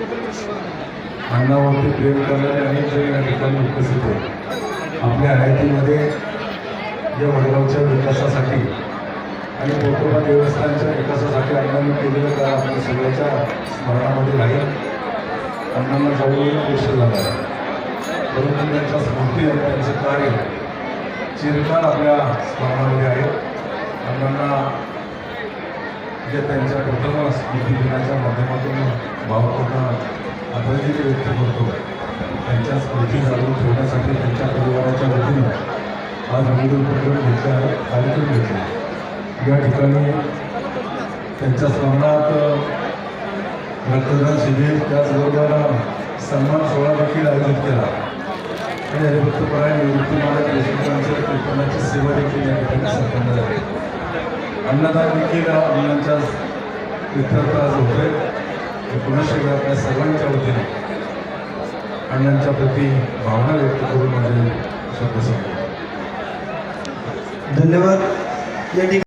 अन्नावरती प्रेम करणारे अनेक जण या ठिकाणी उपस्थित होते आपल्या हयातीमध्ये या वडगावच्या विकासासाठी आणि पोटोबा देवस्थानच्या विकासासाठी अण्णांनी केलेलं काम आपल्या सगळ्याच्या स्मरणामध्ये राहील अण्णांना जवळून वर्ष झाला परंतु त्यांच्या स्मृती आणि त्यांचं कार्य चिरकाल आपल्या स्मरणामध्ये आहे. जे त्यांच्या प्रथम स्मृती दिनाच्या माध्यमातून भावपूर्ण आदरांजली व्यक्त करतो त्यांच्या स्मृती जाणून ठेवण्यासाठी त्यांच्या परिवाराच्या वतीनं आज विविध उपक्रम घेतले आहे कार्यक्रम घेतले या ठिकाणी त्यांच्या स्मरणात रक्तदान शिबिर त्याचबरोबर सन्मान सोहळा देखील आयोजित केला. आणि हरिभक्तपरायण निवृत्तीमाला देशमुखांच्या कीर्तनाची सेवा देखील या ठिकाणी संपन्न झाली. अन्नदान देखील अण्णांच्या तीर्थार्थ आज होतोय. एकोणीसशे घरातल्या सर्वांच्या वतीने अण्णांच्या प्रती भावना व्यक्त करून माझे शब्द सांगतो धन्यवाद. या ठिकाणी